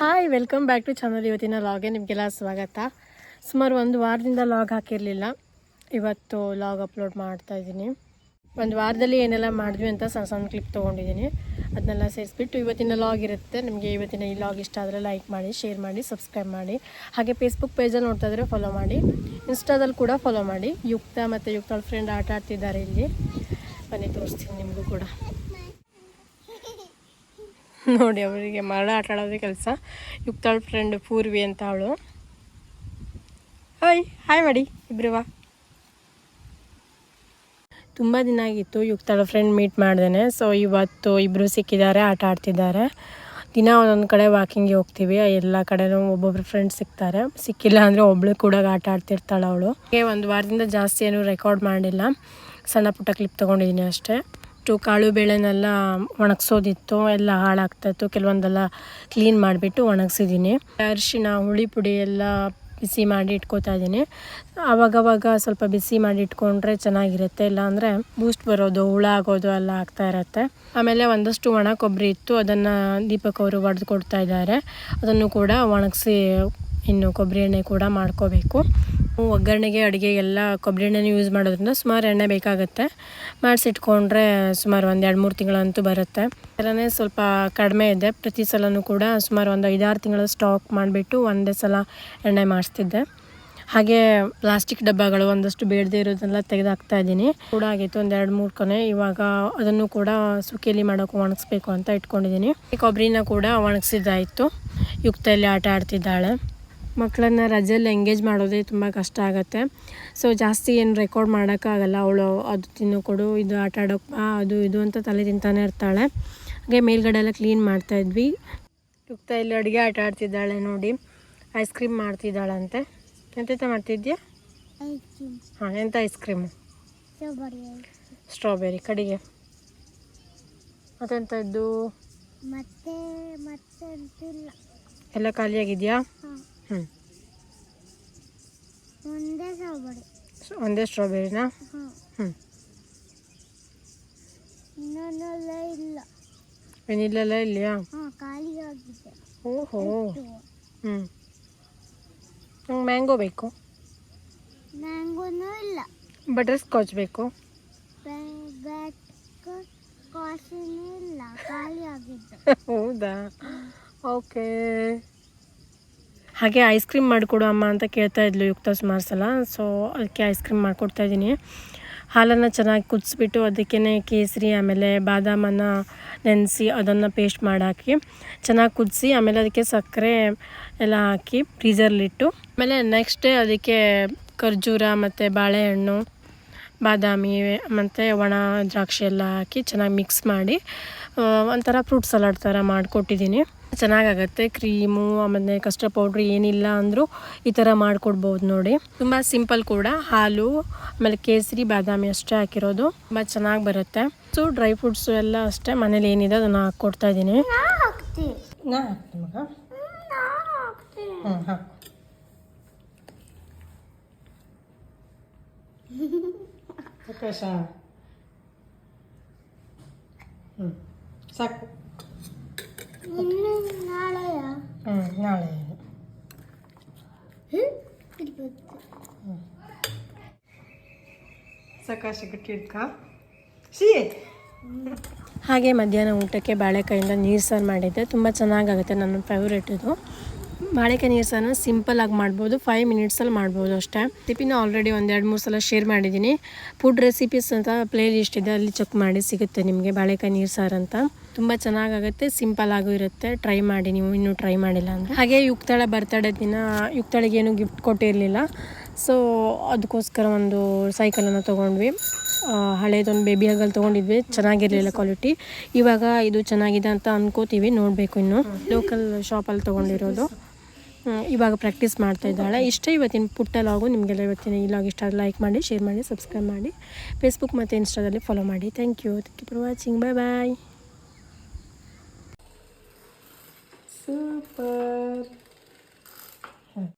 Hi welcome back to channel ಇವತ್ತಿನ ಲಾಗೆ ನಿಮಗೆಲ್ಲ ಸ್ವಾಗತ. ಸುಮಾರು ಒಂದು ವಾರದಿಂದ ಲಾಗ್ ಹಾಕಿರಲಿಲ್ಲ. ಇವತ್ತು ಲಾಗ್ ಅಪ್ಲೋಡ್ ಮಾಡ್ತಾ ಇದ್ದೀನಿ. ಒಂದು ವಾರದಲ್ಲಿ ಏನೆಲ್ಲ ಮಾಡಿದ್ವಿ ಅಂತ ಸಣ್ಣ ಸಣ್ಣ ಕ್ಲಿಪ್ ತೊಗೊಂಡಿದ್ದೀನಿ. ಅದನ್ನೆಲ್ಲ ಸೇರಿಸ್ಬಿಟ್ಟು ಇವತ್ತಿನ ಲಾಗ್ ಇರುತ್ತೆ. ನಿಮಗೆ ಇವತ್ತಿನ ಈ ಲಾಗ್ ಇಷ್ಟ ಆದರೆ ಲೈಕ್ ಮಾಡಿ ಶೇರ್ ಮಾಡಿ ಸಬ್ಸ್ಕ್ರೈಬ್ ಮಾಡಿ. ಹಾಗೆ ಫೇಸ್ಬುಕ್ ಪೇಜಲ್ಲಿ ನೋಡ್ತಾ ಇದ್ರೆ ಫಾಲೋ ಮಾಡಿ. ಇನ್ಸ್ಟಾದಲ್ಲಿ ಕೂಡ ಫಾಲೋ ಮಾಡಿ. ಯುಕ್ತ ಮತ್ತು ಯುಕ್ತಳ ಫ್ರೆಂಡ್ ಆಟ ಆಡ್ತಿದ್ದಾರೆ ಇಲ್ಲಿ. ಬನ್ನಿ ತೋರಿಸ್ತೀನಿ ನಿಮಗೂ ಕೂಡ. ನೋಡಿ ಅವರಿಗೆ ಮರಳ ಆಟ ಆಡೋದೇ ಕೆಲಸ. ಯುಕ್ತಾಳ ಫ್ರೆಂಡ್ ಪೂರ್ವಿ ಅಂತ ಅವಳು. ಹಾಯ್ ಹಾಯ್ ಮಾಡಿ ಇಬ್ರುವಾ ತುಂಬ ದಿನ ಆಗಿತ್ತು ಯುಕ್ತಾಳ ಫ್ರೆಂಡ್ ಮೀಟ್ ಮಾಡ್ದೇನೆ ಸೊ ಇವತ್ತು ಇಬ್ಬರು ಸಿಕ್ಕಿದ್ದಾರೆ, ಆಟ ಆಡ್ತಿದ್ದಾರೆ. ದಿನ ಒಂದೊಂದು ಕಡೆ ವಾಕಿಂಗ್ಗೆ ಹೋಗ್ತೀವಿ, ಎಲ್ಲ ಕಡೆನೂ ಒಬ್ಬೊಬ್ರು ಫ್ರೆಂಡ್ಸ್ ಸಿಗ್ತಾರೆ ಸಿಕ್ಕಿಲ್ಲ ಅಂದರೆ ಒಬ್ಳು ಕೂಡ ಆಟ ಆಡ್ತಿರ್ತಾಳೆ ಅವಳು. ಒಂದು ವಾರದಿಂದ ಜಾಸ್ತಿ ಏನು ರೆಕಾರ್ಡ್ ಮಾಡಿಲ್ಲ. ಸಣ್ಣ ಪುಟ್ಟ ಕ್ಲಿಪ್ ತೊಗೊಂಡಿದ್ದೀನಿ ಅಷ್ಟೇ. ಇಷ್ಟು ಕಾಳು ಬೇಳೆನೆಲ್ಲ ಒಣಗಿಸೋದಿತ್ತು, ಎಲ್ಲ ಹಾಳಾಗ್ತಾಯಿತ್ತು ಕೆಲವೊಂದೆಲ್ಲ ಕ್ಲೀನ್ ಮಾಡಿಬಿಟ್ಟು ಒಣಗಿಸಿದ್ದೀನಿ. ಅರಿಶಿನ, ಹುಳಿ ಪುಡಿ ಎಲ್ಲ ಬಿಸಿ ಮಾಡಿ ಇಟ್ಕೋತಾ ಇದ್ದೀನಿ. ಆವಾಗವಾಗ ಸ್ವಲ್ಪ ಬಿಸಿ ಮಾಡಿ ಇಟ್ಕೊಂಡ್ರೆ ಚೆನ್ನಾಗಿರುತ್ತೆ, ಇಲ್ಲಾಂದರೆ ಬೂಸ್ಟ್ ಬರೋದು, ಹುಳ ಆಗೋದು ಎಲ್ಲ ಆಗ್ತಾ ಇರುತ್ತೆ. ಆಮೇಲೆ ಒಂದಷ್ಟು ಒಣ ಕೊಬ್ಬರಿ ಇತ್ತು, ಅದನ್ನು ದೀಪಕ್ ಅವರು ಒಡೆದು ಕೊಡ್ತಾ ಇದ್ದಾರೆ. ಅದನ್ನು ಕೂಡ ಒಣಗಿಸಿ ಇನ್ನು ಕೊಬ್ಬರಿ ಎಣ್ಣೆ ಕೂಡ ಮಾಡ್ಕೋಬೇಕು. ಒಗ್ಗರಣೆಗೆ, ಅಡುಗೆ ಎಲ್ಲ ಕೊಬ್ಬರಿ ಎಣ್ಣೆನೇ ಯೂಸ್ ಮಾಡೋದ್ರಿಂದ ಸುಮಾರು ಎಣ್ಣೆ ಬೇಕಾಗುತ್ತೆ. ಮಾಡಿಸಿಟ್ಕೊಂಡ್ರೆ ಸುಮಾರು ಒಂದು ಎರಡು ಮೂರು ತಿಂಗಳಂತೂ ಬರುತ್ತೆ. ಥರನೇ ಸ್ವಲ್ಪ ಕಡಿಮೆ ಇದೆ. ಪ್ರತಿ ಸಲನೂ ಕೂಡ ಸುಮಾರು ಒಂದು ಐದಾರು ತಿಂಗಳ ಸ್ಟಾಕ್ ಮಾಡಿಬಿಟ್ಟು ಒಂದೇ ಸಲ ಎಣ್ಣೆ ಮಾಡಿಸ್ತಿದ್ದೆ. ಹಾಗೆ ಪ್ಲಾಸ್ಟಿಕ್ ಡಬ್ಬಗಳು ಒಂದಷ್ಟು ಬೇಡದೇ ಇರೋದನ್ನೆಲ್ಲ ತೆಗೆದಾಕ್ತಾ ಇದ್ದೀನಿ. ಕೂಡ ಆಗಿತ್ತು ಒಂದು ಎರಡು ಮೂರು ಕೊನೆ. ಇವಾಗ ಅದನ್ನು ಕೂಡ ಸುಕ್ಕಿಯಲ್ಲಿ ಮಾಡೋಕೆ ಒಣಗಿಸ್ಬೇಕು ಅಂತ ಇಟ್ಕೊಂಡಿದ್ದೀನಿ. ಕೊಬ್ಬರಿನ ಕೂಡ ಒಣಗಿಸಿದ್ದಾಯಿತು. ಯುಕ್ತಲ್ಲಿ ಆಟ ಆಡ್ತಿದ್ದಾಳೆ. ಮಕ್ಕಳನ್ನ ರಜೆಯಲ್ಲಿ ಎಂಗೇಜ್ ಮಾಡೋದೇ ತುಂಬ ಕಷ್ಟ ಆಗುತ್ತೆ. ಸೊ ಜಾಸ್ತಿ ಏನು ರೆಕಾರ್ಡ್ ಮಾಡೋಕ್ಕಾಗಲ್ಲ ಅವಳು ಅದು ತಿನ್ನು ಕೊಡು ಇದು ಆಟ ಆಡೋಕೆ ಅದು ಇದು ಅಂತ ತಲೆ ತಿಂತಾನೆ ಇರ್ತಾಳೆ. ಹಾಗೆ ಮೇಲ್ಗಡೆ ಎಲ್ಲ ಕ್ಲೀನ್ ಮಾಡ್ತಾಯಿದ್ವಿ ಯುಕ್ತ ಇಲ್ಲಿ ಅಡುಗೆ ಆಟ ಆಡ್ತಿದ್ದಾಳೆ ನೋಡಿ. ಐಸ್ ಕ್ರೀಮ್ ಮಾಡ್ತಿದ್ದಾಳಂತೆ. ಎಂತೆಂತ ಮಾಡ್ತಿದ್ಯಾ? ಹಾಂ ಎಂಥ ಐಸ್ ಕ್ರೀಮು ಸ್ಟ್ರಾಬೆರಿ ಕಡೆಗೆ. ಮತ್ತೆಂಥದ್ದು ಎಲ್ಲ ಖಾಲಿಯಾಗಿದೆಯಾ? ಹ್ಞೂ ಒಂದೇ ಸಾಬಡಿ ಒಂದೇ ಸ್ಟ್ರಾಬೆರಿನಾ ಹ್ಞೂ ಇನ್ನೊಂದೆಲ್ಲ ಇಲ್ಲ. ವೆನಿಲೆಲ್ಲ ಇಲ್ಲಿಯಾ? ಹಾಂ ಖಾಲಿ ಆಗಿದೆ ಓಹೋ. ಹ್ಞೂ ನಂಗೆ ಮ್ಯಾಂಗೋ ಬೇಕು. ಮ್ಯಾಂಗೋನೂ ಇಲ್ಲ. ಬಟರ್ ಸ್ಕಾಚ್ ಬೇಕು ಇಲ್ಲ. ಖಾಲಿ ಆಗಿದ್ದು ಹೌದಾ ಓಕೆ ಹಾಗೆ ಐಸ್ ಕ್ರೀಮ್ ಮಾಡಿಕೊಡು ಅಮ್ಮ ಅಂತ ಕೇಳ್ತಾ ಇದ್ಲು ಯುಕ್ತ ಸುಮಾರು ಸಲ. ಸೊ ಅದಕ್ಕೆ ಐಸ್ ಕ್ರೀಮ್ ಮಾಡಿಕೊಡ್ತಾ ಇದ್ದೀನಿ. ಹಾಲನ್ನು ಚೆನ್ನಾಗಿ ಕುದಿಸ್ಬಿಟ್ಟು ಅದಕ್ಕೇ ಕೇಸರಿ, ಆಮೇಲೆ ಬಾದಾಮನ್ನು ನೆನೆಸಿ ಅದನ್ನು ಪೇಸ್ಟ್ ಮಾಡಾಕಿ ಚೆನ್ನಾಗಿ ಕುದಿಸಿ, ಆಮೇಲೆ ಅದಕ್ಕೆ ಸಕ್ಕರೆ ಎಲ್ಲ ಹಾಕಿ ಫ್ರೀಸರ್ಲಿಟ್ಟು ಆಮೇಲೆ ನೆಕ್ಸ್ಟ್ ಡೇ ಅದಕ್ಕೆ ಖರ್ಜೂರ ಮತ್ತು ಬಾಳೆಹಣ್ಣು ಬಾದಾಮಿ ಮತ್ತು ಒಣ ದ್ರಾಕ್ಷಿ ಎಲ್ಲ ಹಾಕಿ ಚೆನ್ನಾಗಿ ಮಿಕ್ಸ್ ಮಾಡಿ ಒಂಥರ ಫ್ರೂಟ್ ಸಲಾಡ್ ಥರ ಮಾಡಿಕೊಟ್ಟಿದ್ದೀನಿ. ಚೆನ್ನಾಗಾಗತ್ತೆ, ಕ್ರೀಮು, ಆಮೇಲೆ ಕಸ್ಟರ್ಡ್ ಪೌಡ್ರ್ ಏನಿಲ್ಲ ಅಂದರೂ ಈ ಥರ ಮಾಡಿಕೊಡ್ಬೋದು ನೋಡಿ. ತುಂಬ ಸಿಂಪಲ್ ಕೂಡ, ಹಾಲು, ಆಮೇಲೆ ಕೇಸರಿ, ಬಾದಾಮಿ ಅಷ್ಟೇ ಹಾಕಿರೋದು. ತುಂಬ ಚೆನ್ನಾಗಿ ಬರುತ್ತೆ. ಸೊ ಡ್ರೈ ಫ್ರೂಟ್ಸು ಎಲ್ಲ ಅಷ್ಟೇ ಮನೇಲಿ ಏನಿದೆ ಅದನ್ನು ಹಾಕ್ಕೊಡ್ತಾ ಇದ್ದೀನಿ. ಹ್ಞೂ ಪ್ರಕಾಶ. ಹ್ಞೂ ಸಾಕು. ಇನ್ನು ನಾಳೆಯ? ಹ್ಞೂ ನಾಳೆ. ಹ್ಞೂ ಸಕಾಶ ಗಟ್ಟಿ ಇಡ್ಕ ಸಿಹಿ ಹಾಗೆ ಮಧ್ಯಾಹ್ನ ಊಟಕ್ಕೆ ಬಾಳೆಕಾಯಿಂದ ನೀರು ಸಾರು ಮಾಡಿದ್ದೆ. ತುಂಬ ಚೆನ್ನಾಗಾಗುತ್ತೆ ನನ್ನ ಫೇವ್ರೇಟ್ ಇದು. ಬಾಳೆಕಾಯಿ ನೀರು ಸಾರನ್ನ ಸಿಂಪಲ್ಲಾಗಿ ಮಾಡ್ಬೋದು. ಫೈವ್ ಮಿನಿಟ್ಸಲ್ಲಿ ಮಾಡ್ಬೋದು ಅಷ್ಟೇ. ರೆಸಿಪಿನ ಆಲ್ರೆಡಿ ಒಂದು ಎರಡು ಮೂರು ಸಲ ಶೇರ್ ಮಾಡಿದ್ದೀನಿ ಫುಡ್ ರೆಸಿಪೀಸ್ ಅಂತ ಪ್ಲೇ ಲಿಸ್ಟ್ ಇದೆ, ಅಲ್ಲಿ ಚೆಕ್ ಮಾಡಿ ಸಿಗುತ್ತೆ ನಿಮಗೆ ಬಾಳೆಕಾಯಿ ನೀರು ಸಾರು ಅಂತ ತುಂಬ ಚೆನ್ನಾಗಾಗುತ್ತೆ ಸಿಂಪಲ್ ಆಗೂ ಇರುತ್ತೆ. ಟ್ರೈ ಮಾಡಿ, ನೀವು ಇನ್ನೂ ಟ್ರೈ ಮಾಡಿಲ್ಲ ಅಂದರೆ. ಹಾಗೆ ಯುಕ್ತಳ ಬರ್ತಡೇ ದಿನ ಯುಕ್ತಳಿಗೆ ಏನು ಗಿಫ್ಟ್ ಕೊಟ್ಟಿರಲಿಲ್ಲ. ಸೊ ಅದಕ್ಕೋಸ್ಕರ ಒಂದು ಸೈಕಲನ್ನು ತೊಗೊಂಡ್ವಿ. ಹಳೇದೊಂದು ಬೇಬಿ ಹಗಲ್ ತೊಗೊಂಡಿದ್ವಿ. ಚೆನ್ನಾಗಿರಲಿಲ್ಲ ಕ್ವಾಲಿಟಿ ಇವಾಗ ಇದು ಚೆನ್ನಾಗಿದೆ ಅಂತ ಅನ್ಕೋತೀವಿ, ನೋಡಬೇಕು ಇನ್ನು. ಲೋಕಲ್ ಶಾಪಲ್ಲಿ ತೊಗೊಂಡಿರೋದು. ಇವಾಗ ಪ್ರಾಕ್ಟೀಸ್ ಮಾಡ್ತಾ ಇದ್ದಾಳೆ. ಇಷ್ಟೇ ಇವತ್ತಿನ ಪುಟ್ಟ ಲಾಗು ನಿಮಗೆಲ್ಲ ಇವತ್ತಿನ ಈ ಲಾಗ್ ಇಷ್ಟ ಲೈಕ್ ಮಾಡಿ ಶೇರ್ ಮಾಡಿ ಸಬ್ಸ್ಕ್ರೈಬ್ ಮಾಡಿ. ಫೇಸ್ಬುಕ್ ಮತ್ತು ಇನ್ಸ್ಟಾದಲ್ಲಿ ಫಾಲೋ ಮಾಡಿ. Thank you thank you for watching bye bye super